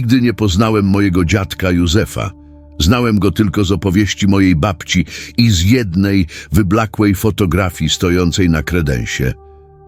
Nigdy nie poznałem mojego dziadka Józefa. Znałem go tylko z opowieści mojej babci i z jednej wyblakłej fotografii stojącej na kredensie.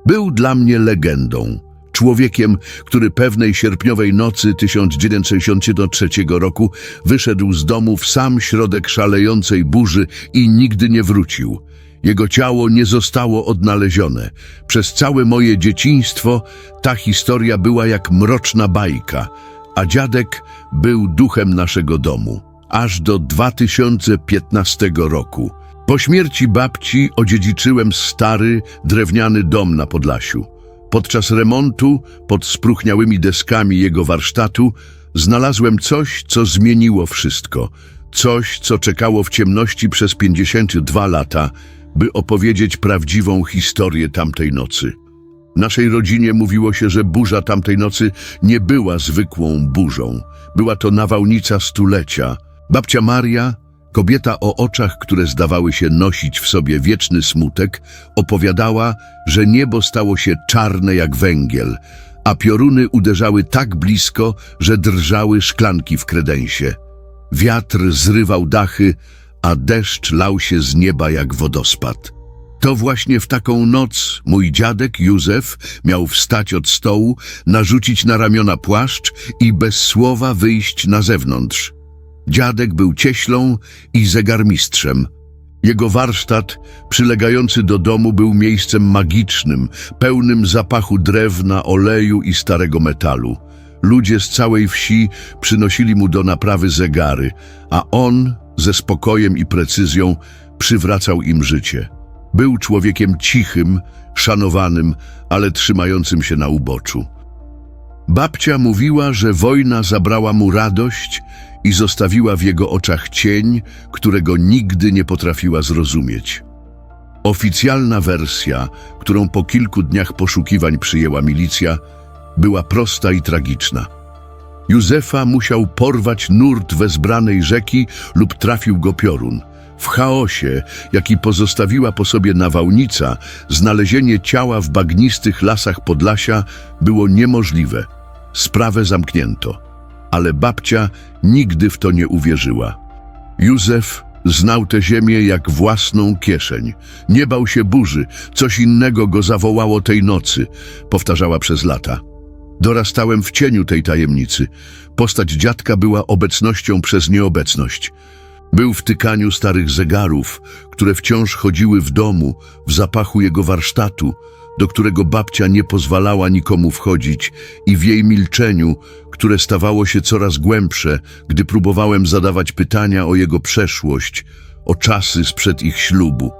Był dla mnie legendą. Człowiekiem, który pewnej sierpniowej nocy 1963 roku wyszedł z domu w sam środek szalejącej burzy i nigdy nie wrócił. Jego ciało nie zostało odnalezione. Przez całe moje dzieciństwo ta historia była jak mroczna bajka, a dziadek był duchem naszego domu. Aż do 2015 roku. Po śmierci babci odziedziczyłem stary, drewniany dom na Podlasiu. Podczas remontu, pod spróchniałymi deskami jego warsztatu, znalazłem coś, co zmieniło wszystko. Coś, co czekało w ciemności przez 52 lata, by opowiedzieć prawdziwą historię tamtej nocy. Naszej rodzinie mówiło się, że burza tamtej nocy nie była zwykłą burzą. Była to nawałnica stulecia. Babcia Maria, kobieta o oczach, które zdawały się nosić w sobie wieczny smutek, opowiadała, że niebo stało się czarne jak węgiel, a pioruny uderzały tak blisko, że drżały szklanki w kredensie. Wiatr zrywał dachy, a deszcz lał się z nieba jak wodospad. To właśnie w taką noc mój dziadek Józef miał wstać od stołu, narzucić na ramiona płaszcz i bez słowa wyjść na zewnątrz. Dziadek był cieślą i zegarmistrzem. Jego warsztat, przylegający do domu, był miejscem magicznym, pełnym zapachu drewna, oleju i starego metalu. Ludzie z całej wsi przynosili mu do naprawy zegary, a on, ze spokojem i precyzją, przywracał im życie. Był człowiekiem cichym, szanowanym, ale trzymającym się na uboczu. Babcia mówiła, że wojna zabrała mu radość i zostawiła w jego oczach cień, którego nigdy nie potrafiła zrozumieć. Oficjalna wersja, którą po kilku dniach poszukiwań przyjęła milicja, była prosta i tragiczna. Józefa musiał porwać nurt wezbranej rzeki lub trafił go piorun. W chaosie, jaki pozostawiła po sobie nawałnica, znalezienie ciała w bagnistych lasach Podlasia było niemożliwe. Sprawę zamknięto, ale babcia nigdy w to nie uwierzyła. Józef znał tę ziemię jak własną kieszeń. Nie bał się burzy, coś innego go zawołało tej nocy, powtarzała przez lata. Dorastałem w cieniu tej tajemnicy. Postać dziadka była obecnością przez nieobecność. Był w tykaniu starych zegarów, które wciąż chodziły w domu, w zapachu jego warsztatu, do którego babcia nie pozwalała nikomu wchodzić i w jej milczeniu, które stawało się coraz głębsze, gdy próbowałem zadawać pytania o jego przeszłość, o czasy sprzed ich ślubu.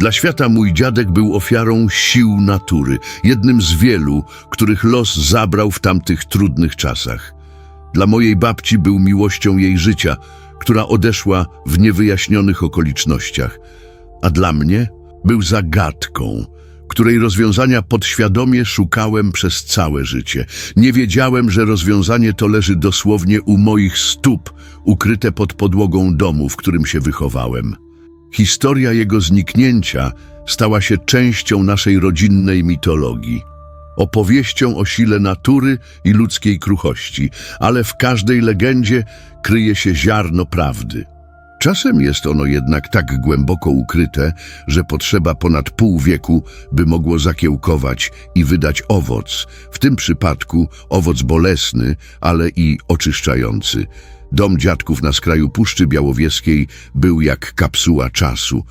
Dla świata mój dziadek był ofiarą sił natury, jednym z wielu, których los zabrał w tamtych trudnych czasach. Dla mojej babci był miłością jej życia, która odeszła w niewyjaśnionych okolicznościach, a dla mnie był zagadką, której rozwiązania podświadomie szukałem przez całe życie. Nie wiedziałem, że rozwiązanie to leży dosłownie u moich stóp, ukryte pod podłogą domu, w którym się wychowałem. Historia jego zniknięcia stała się częścią naszej rodzinnej mitologii. Opowieścią o sile natury i ludzkiej kruchości, ale w każdej legendzie kryje się ziarno prawdy. Czasem jest ono jednak tak głęboko ukryte, że potrzeba ponad pół wieku, by mogło zakiełkować i wydać owoc, w tym przypadku owoc bolesny, ale i oczyszczający. Dom dziadków na skraju Puszczy Białowieskiej był jak kapsuła czasu.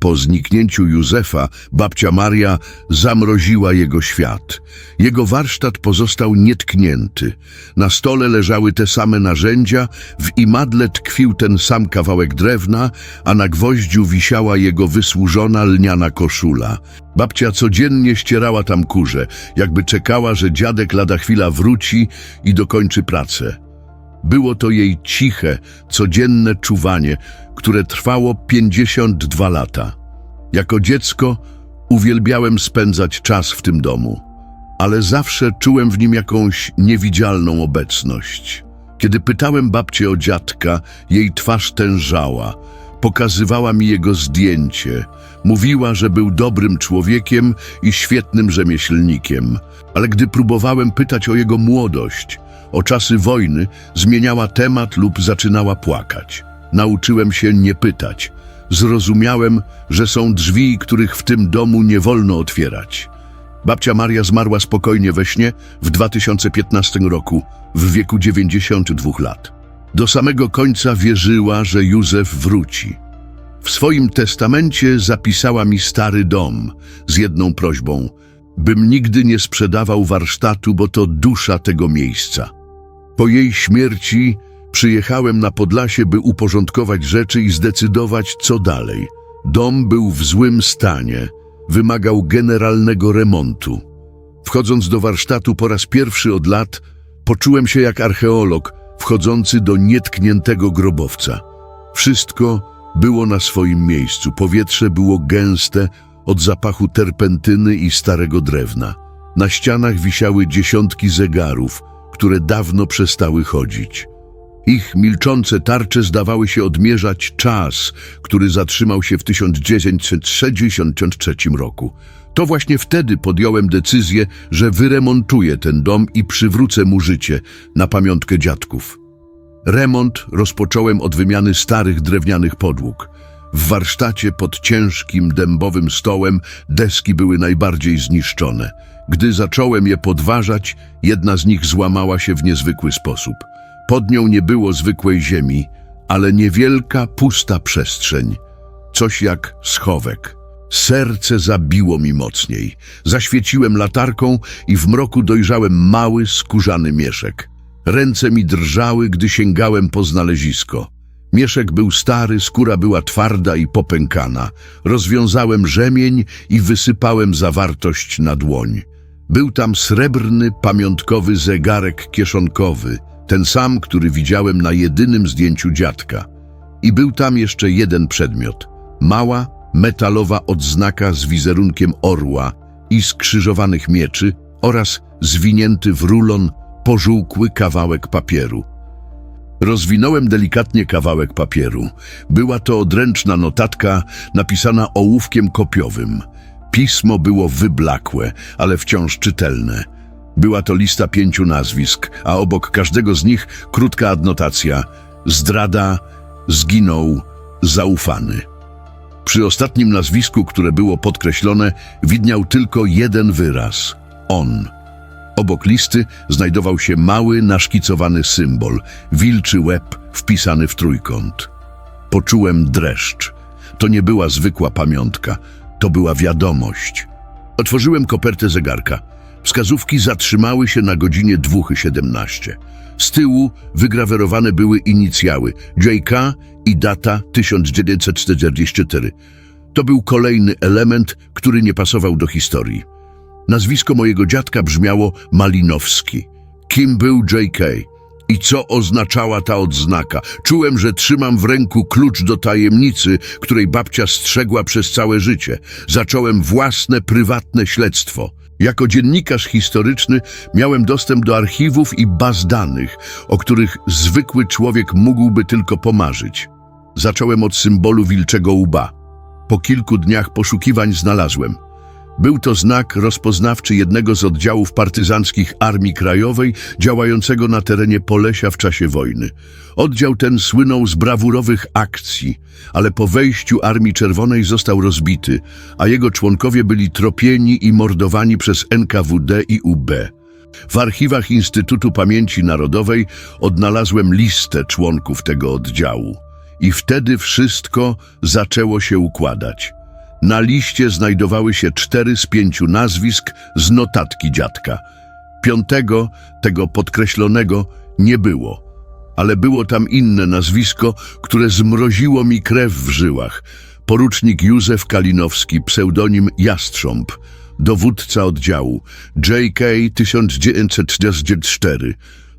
Po zniknięciu Józefa babcia Maria zamroziła jego świat. Jego warsztat pozostał nietknięty. Na stole leżały te same narzędzia, w imadle tkwił ten sam kawałek drewna, a na gwoździu wisiała jego wysłużona lniana koszula. Babcia codziennie ścierała tam kurze, jakby czekała, że dziadek lada chwila wróci i dokończy pracę. Było to jej ciche, codzienne czuwanie, które trwało 52 lata. Jako dziecko uwielbiałem spędzać czas w tym domu, ale zawsze czułem w nim jakąś niewidzialną obecność. Kiedy pytałem babcię o dziadka, jej twarz tężała. Pokazywała mi jego zdjęcie. Mówiła, że był dobrym człowiekiem i świetnym rzemieślnikiem. Ale gdy próbowałem pytać o jego młodość, o czasy wojny, zmieniała temat lub zaczynała płakać. Nauczyłem się nie pytać. Zrozumiałem, że są drzwi, których w tym domu nie wolno otwierać. Babcia Maria zmarła spokojnie we śnie w 2015 roku, w wieku 92 lat. Do samego końca wierzyła, że Józef wróci. W swoim testamencie zapisała mi stary dom z jedną prośbą, bym nigdy nie sprzedawał warsztatu, bo to dusza tego miejsca. Po jej śmierci przyjechałem na Podlasie, by uporządkować rzeczy i zdecydować, co dalej. Dom był w złym stanie, wymagał generalnego remontu. Wchodząc do warsztatu po raz pierwszy od lat, poczułem się jak archeolog wchodzący do nietkniętego grobowca. Wszystko było na swoim miejscu. Powietrze było gęste od zapachu terpentyny i starego drewna. Na ścianach wisiały dziesiątki zegarów, które dawno przestały chodzić. Ich milczące tarcze zdawały się odmierzać czas, który zatrzymał się w 1963 roku. To właśnie wtedy podjąłem decyzję, że wyremontuję ten dom i przywrócę mu życie na pamiątkę dziadków. Remont rozpocząłem od wymiany starych drewnianych podłóg. W warsztacie pod ciężkim dębowym stołem deski były najbardziej zniszczone. Gdy zacząłem je podważać, jedna z nich złamała się w niezwykły sposób. Pod nią nie było zwykłej ziemi, ale niewielka, pusta przestrzeń. Coś jak schowek. Serce zabiło mi mocniej. Zaświeciłem latarką i w mroku dojrzałem mały, skórzany mieszek. Ręce mi drżały, gdy sięgałem po znalezisko. Mieszek był stary, skóra była twarda i popękana. Rozwiązałem rzemień i wysypałem zawartość na dłoń. Był tam srebrny, pamiątkowy zegarek kieszonkowy, ten sam, który widziałem na jedynym zdjęciu dziadka. I był tam jeszcze jeden przedmiot. Mała, metalowa odznaka z wizerunkiem orła i skrzyżowanych mieczy oraz zwinięty w rulon pożółkły kawałek papieru. Rozwinąłem delikatnie kawałek papieru. Była to odręczna notatka napisana ołówkiem kopiowym. Pismo było wyblakłe, ale wciąż czytelne. Była to lista pięciu nazwisk, a obok każdego z nich krótka adnotacja. Zdrada, zginął, zaufany. Przy ostatnim nazwisku, które było podkreślone, widniał tylko jeden wyraz – on. Obok listy znajdował się mały, naszkicowany symbol, wilczy łeb wpisany w trójkąt. Poczułem dreszcz. To nie była zwykła pamiątka, to była wiadomość. Otworzyłem kopertę zegarka. Wskazówki zatrzymały się na godzinie 2.17. Z tyłu wygrawerowane były inicjały JK i data 1944. To był kolejny element, który nie pasował do historii. Nazwisko mojego dziadka brzmiało Malinowski. Kim był J.K. i co oznaczała ta odznaka? Czułem, że trzymam w ręku klucz do tajemnicy, której babcia strzegła przez całe życie. Zacząłem własne, prywatne śledztwo. Jako dziennikarz historyczny miałem dostęp do archiwów i baz danych, o których zwykły człowiek mógłby tylko pomarzyć. Zacząłem od symbolu wilczego łba. Po kilku dniach poszukiwań znalazłem – był to znak rozpoznawczy jednego z oddziałów partyzanckich Armii Krajowej działającego na terenie Polesia w czasie wojny. Oddział ten słynął z brawurowych akcji, ale po wejściu Armii Czerwonej został rozbity, a jego członkowie byli tropieni i mordowani przez NKWD i UB. W archiwach Instytutu Pamięci Narodowej odnalazłem listę członków tego oddziału. I wtedy wszystko zaczęło się układać. Na liście znajdowały się cztery z pięciu nazwisk z notatki dziadka. Piątego, tego podkreślonego, nie było, ale było tam inne nazwisko, które zmroziło mi krew w żyłach. Porucznik Józef Kalinowski, pseudonim Jastrząb, dowódca oddziału, JK 1944.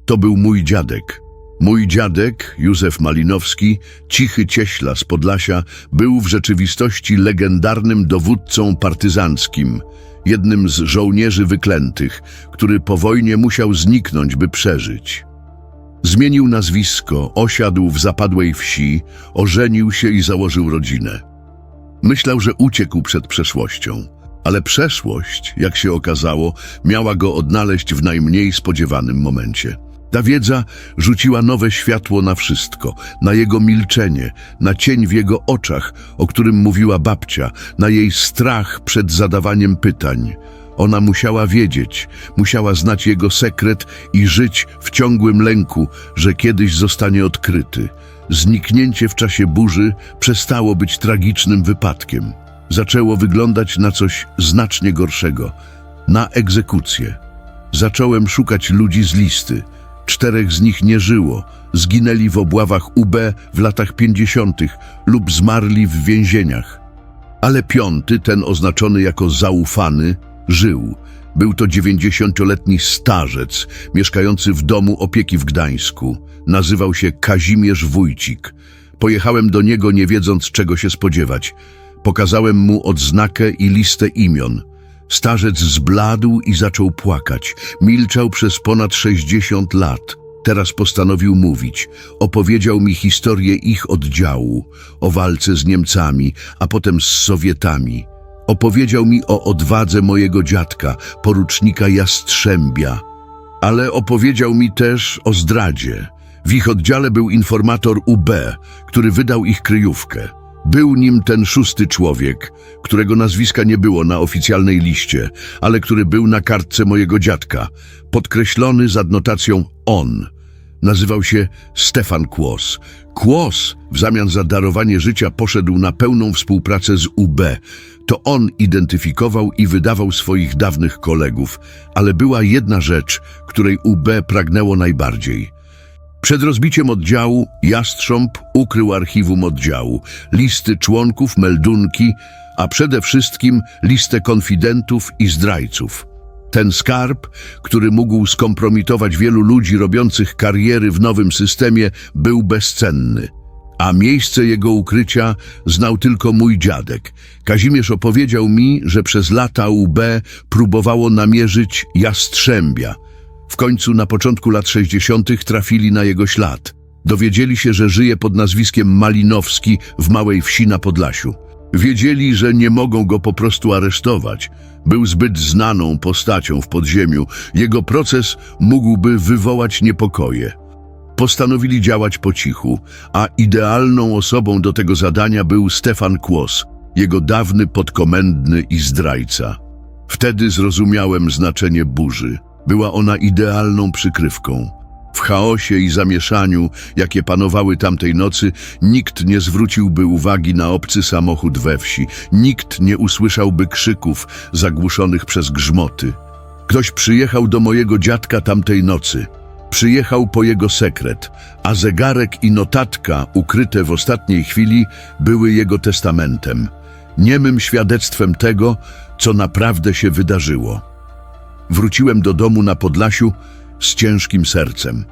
To był mój dziadek. Mój dziadek, Józef Malinowski, cichy cieśla z Podlasia, był w rzeczywistości legendarnym dowódcą partyzanckim, jednym z żołnierzy wyklętych, który po wojnie musiał zniknąć, by przeżyć. Zmienił nazwisko, osiadł w zapadłej wsi, ożenił się i założył rodzinę. Myślał, że uciekł przed przeszłością, ale przeszłość, jak się okazało, miała go odnaleźć w najmniej spodziewanym momencie – Ta wiedza rzuciła nowe światło na wszystko, na jego milczenie, na cień w jego oczach, o którym mówiła babcia, na jej strach przed zadawaniem pytań. Ona musiała wiedzieć, musiała znać jego sekret i żyć w ciągłym lęku, że kiedyś zostanie odkryty. Zniknięcie w czasie burzy przestało być tragicznym wypadkiem. Zaczęło wyglądać na coś znacznie gorszego na egzekucję. Zacząłem szukać ludzi z listy. Czterech z nich nie żyło, zginęli w obławach UB w latach 50. lub zmarli w więzieniach. Ale piąty, ten oznaczony jako zaufany, żył. Był to 90-letni starzec, mieszkający w domu opieki w Gdańsku. Nazywał się Kazimierz Wójcik. Pojechałem do niego, nie wiedząc czego się spodziewać. Pokazałem mu odznakę i listę imion. Starzec zbladł i zaczął płakać. Milczał przez ponad 60 lat. Teraz postanowił mówić. Opowiedział mi historię ich oddziału, o walce z Niemcami, a potem z Sowietami. Opowiedział mi o odwadze mojego dziadka, porucznika Jastrzębia. Ale opowiedział mi też o zdradzie. W ich oddziale był informator UB, który wydał ich kryjówkę. Był nim ten szósty człowiek, którego nazwiska nie było na oficjalnej liście, ale który był na kartce mojego dziadka, podkreślony z adnotacją on. Nazywał się Stefan Kłos. Kłos w zamian za darowanie życia poszedł na pełną współpracę z UB. To on identyfikował i wydawał swoich dawnych kolegów, ale była jedna rzecz, której UB pragnęło najbardziej – przed rozbiciem oddziału Jastrząb ukrył archiwum oddziału, listy członków, meldunki, a przede wszystkim listę konfidentów i zdrajców. Ten skarb, który mógł skompromitować wielu ludzi robiących kariery w nowym systemie, był bezcenny. A miejsce jego ukrycia znał tylko mój dziadek. Kazimierz opowiedział mi, że przez lata UB próbowało namierzyć Jastrzębia – w końcu na początku lat 60. trafili na jego ślad. Dowiedzieli się, że żyje pod nazwiskiem Malinowski w małej wsi na Podlasiu. Wiedzieli, że nie mogą go po prostu aresztować. Był zbyt znaną postacią w podziemiu. Jego proces mógłby wywołać niepokoje. Postanowili działać po cichu, a idealną osobą do tego zadania był Stefan Kłos, jego dawny podkomendny i zdrajca. Wtedy zrozumiałem znaczenie burzy. Była ona idealną przykrywką. W chaosie i zamieszaniu, jakie panowały tamtej nocy, nikt nie zwróciłby uwagi na obcy samochód we wsi, nikt nie usłyszałby krzyków zagłuszonych przez grzmoty. Ktoś przyjechał do mojego dziadka tamtej nocy. Przyjechał po jego sekret, a zegarek i notatka, ukryte w ostatniej chwili, były jego testamentem, niemym świadectwem tego, co naprawdę się wydarzyło. Wróciłem do domu na Podlasiu z ciężkim sercem.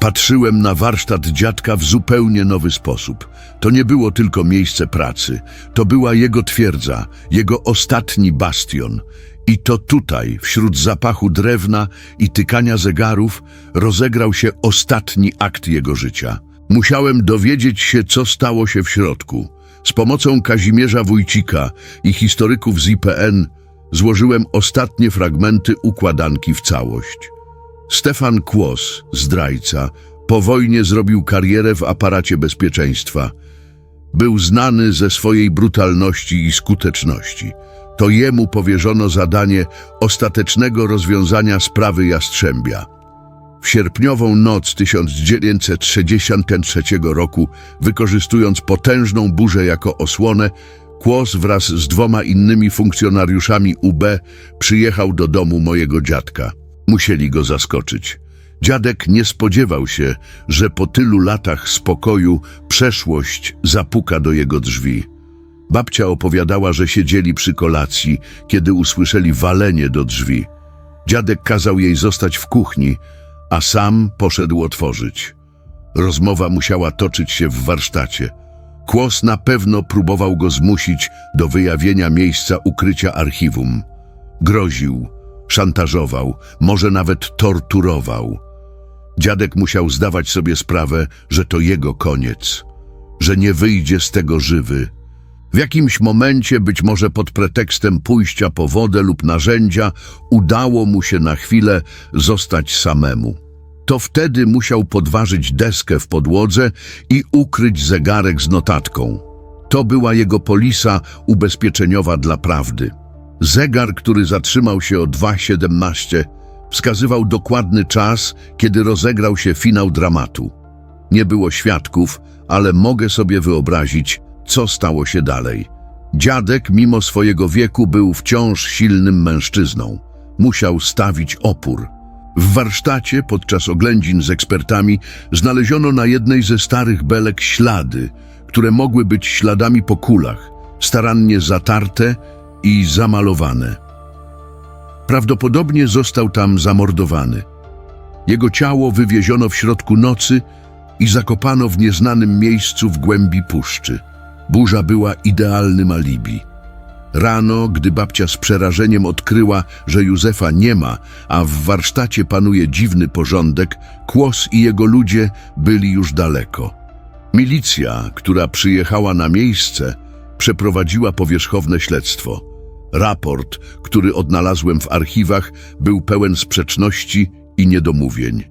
Patrzyłem na warsztat dziadka w zupełnie nowy sposób. To nie było tylko miejsce pracy, to była jego twierdza, jego ostatni bastion. I to tutaj, wśród zapachu drewna i tykania zegarów, rozegrał się ostatni akt jego życia. Musiałem dowiedzieć się, co stało się w środku. Z pomocą Kazimierza Wójcika i historyków z IPN złożyłem ostatnie fragmenty układanki w całość. Stefan Kłos, zdrajca, po wojnie zrobił karierę w aparacie bezpieczeństwa. Był znany ze swojej brutalności i skuteczności. To jemu powierzono zadanie ostatecznego rozwiązania sprawy Jastrzębia. W sierpniową noc 1963 roku, wykorzystując potężną burzę jako osłonę, Kłos wraz z dwoma innymi funkcjonariuszami UB przyjechał do domu mojego dziadka. Musieli go zaskoczyć. Dziadek nie spodziewał się, że po tylu latach spokoju przeszłość zapuka do jego drzwi. Babcia opowiadała, że siedzieli przy kolacji, kiedy usłyszeli walenie do drzwi. Dziadek kazał jej zostać w kuchni, a sam poszedł otworzyć. Rozmowa musiała toczyć się w warsztacie. Kłos na pewno próbował go zmusić do wyjawienia miejsca ukrycia archiwum. Groził, szantażował, może nawet torturował. Dziadek musiał zdawać sobie sprawę, że to jego koniec, że nie wyjdzie z tego żywy. W jakimś momencie, być może pod pretekstem pójścia po wodę lub narzędzia, udało mu się na chwilę zostać samemu. To wtedy musiał podważyć deskę w podłodze i ukryć zegarek z notatką. To była jego polisa ubezpieczeniowa dla prawdy. Zegar, który zatrzymał się o 2.17, wskazywał dokładny czas, kiedy rozegrał się finał dramatu. Nie było świadków, ale mogę sobie wyobrazić, co stało się dalej. Dziadek, mimo swojego wieku, był wciąż silnym mężczyzną. Musiał stawić opór. W warsztacie podczas oględzin z ekspertami znaleziono na jednej ze starych belek ślady, które mogły być śladami po kulach, starannie zatarte i zamalowane. Prawdopodobnie został tam zamordowany. Jego ciało wywieziono w środku nocy i zakopano w nieznanym miejscu w głębi puszczy. Burza była idealnym alibi. Rano, gdy babcia z przerażeniem odkryła, że Józefa nie ma, a w warsztacie panuje dziwny porządek, Kłos i jego ludzie byli już daleko. Milicja, która przyjechała na miejsce, przeprowadziła powierzchowne śledztwo. Raport, który odnalazłem w archiwach, był pełen sprzeczności i niedomówień.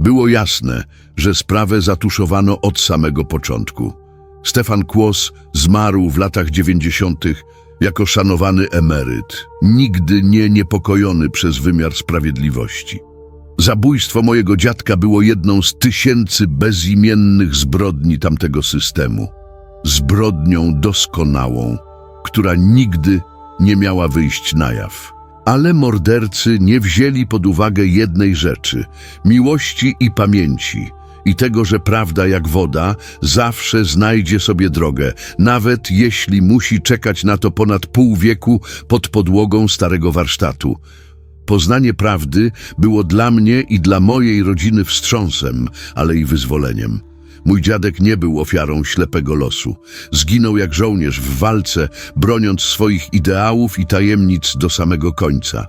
Było jasne, że sprawę zatuszowano od samego początku. Stefan Kłos zmarł w latach dziewięćdziesiątych jako szanowany emeryt, nigdy nie niepokojony przez wymiar sprawiedliwości. Zabójstwo mojego dziadka było jedną z tysięcy bezimiennych zbrodni tamtego systemu. Zbrodnią doskonałą, która nigdy nie miała wyjść na jaw. Ale mordercy nie wzięli pod uwagę jednej rzeczy miłości i pamięci, i tego, że prawda jak woda zawsze znajdzie sobie drogę, nawet jeśli musi czekać na to ponad pół wieku pod podłogą starego warsztatu. Poznanie prawdy było dla mnie i dla mojej rodziny wstrząsem, ale i wyzwoleniem. Mój dziadek nie był ofiarą ślepego losu. Zginął jak żołnierz w walce, broniąc swoich ideałów i tajemnic do samego końca.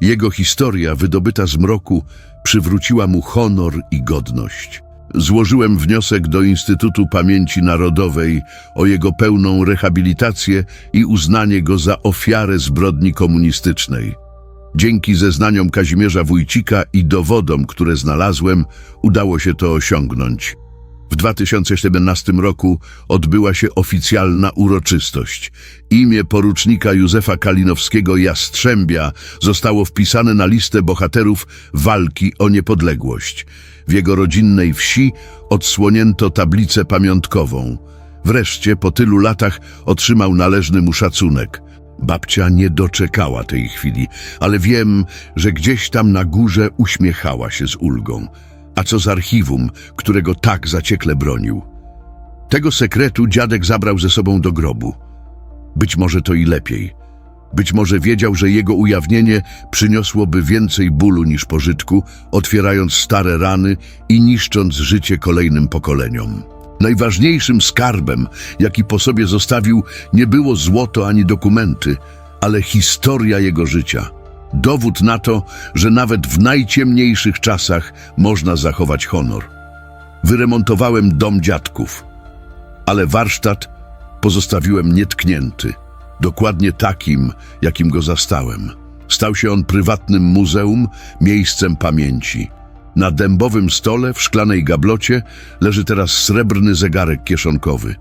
Jego historia, wydobyta z mroku, przywróciła mu honor i godność. Złożyłem wniosek do Instytutu Pamięci Narodowej o jego pełną rehabilitację i uznanie go za ofiarę zbrodni komunistycznej. Dzięki zeznaniom Kazimierza Wójcika i dowodom, które znalazłem, udało się to osiągnąć. W 2017 roku odbyła się oficjalna uroczystość. Imię porucznika Józefa Kalinowskiego Jastrzębia zostało wpisane na listę bohaterów walki o niepodległość. W jego rodzinnej wsi odsłonięto tablicę pamiątkową. Wreszcie po tylu latach otrzymał należny mu szacunek. Babcia nie doczekała tej chwili, ale wiem, że gdzieś tam na górze uśmiechała się z ulgą. A co z archiwum, którego tak zaciekle bronił? Tego sekretu dziadek zabrał ze sobą do grobu. Być może to i lepiej. Być może wiedział, że jego ujawnienie przyniosłoby więcej bólu niż pożytku, otwierając stare rany i niszcząc życie kolejnym pokoleniom. Najważniejszym skarbem, jaki po sobie zostawił, nie było złoto ani dokumenty, ale historia jego życia. Dowód na to, że nawet w najciemniejszych czasach można zachować honor. Wyremontowałem dom dziadków, ale warsztat pozostawiłem nietknięty, dokładnie takim, jakim go zastałem. Stał się on prywatnym muzeum, miejscem pamięci. Na dębowym stole w szklanej gablocie leży teraz srebrny zegarek kieszonkowy.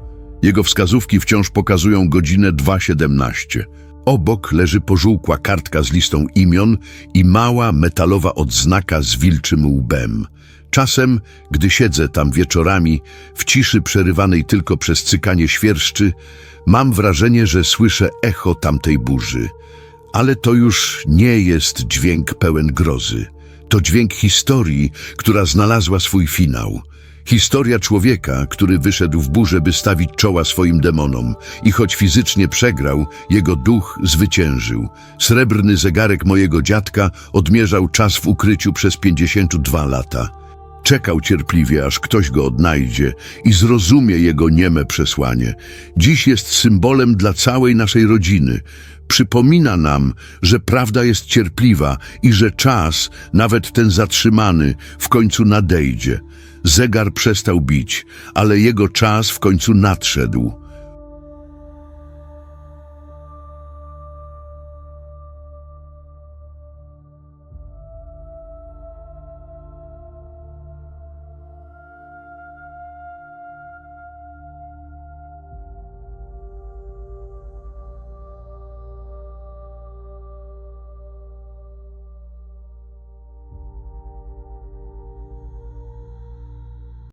Jego wskazówki wciąż pokazują godzinę 2.17. Obok leży pożółkła kartka z listą imion i mała metalowa odznaka z wilczym łbem. Czasem, gdy siedzę tam wieczorami, w ciszy przerywanej tylko przez cykanie świerszczy, mam wrażenie, że słyszę echo tamtej burzy. Ale to już nie jest dźwięk pełen grozy. To dźwięk historii, która znalazła swój finał. Historia człowieka, który wyszedł w burzę, by stawić czoła swoim demonom. I choć fizycznie przegrał, jego duch zwyciężył. Srebrny zegarek mojego dziadka odmierzał czas w ukryciu przez 52 lata. Czekał cierpliwie, aż ktoś go odnajdzie i zrozumie jego nieme przesłanie. Dziś jest symbolem dla całej naszej rodziny. Przypomina nam, że prawda jest cierpliwa i że czas, nawet ten zatrzymany, w końcu nadejdzie. Zegar przestał bić, ale jego czas w końcu nadszedł.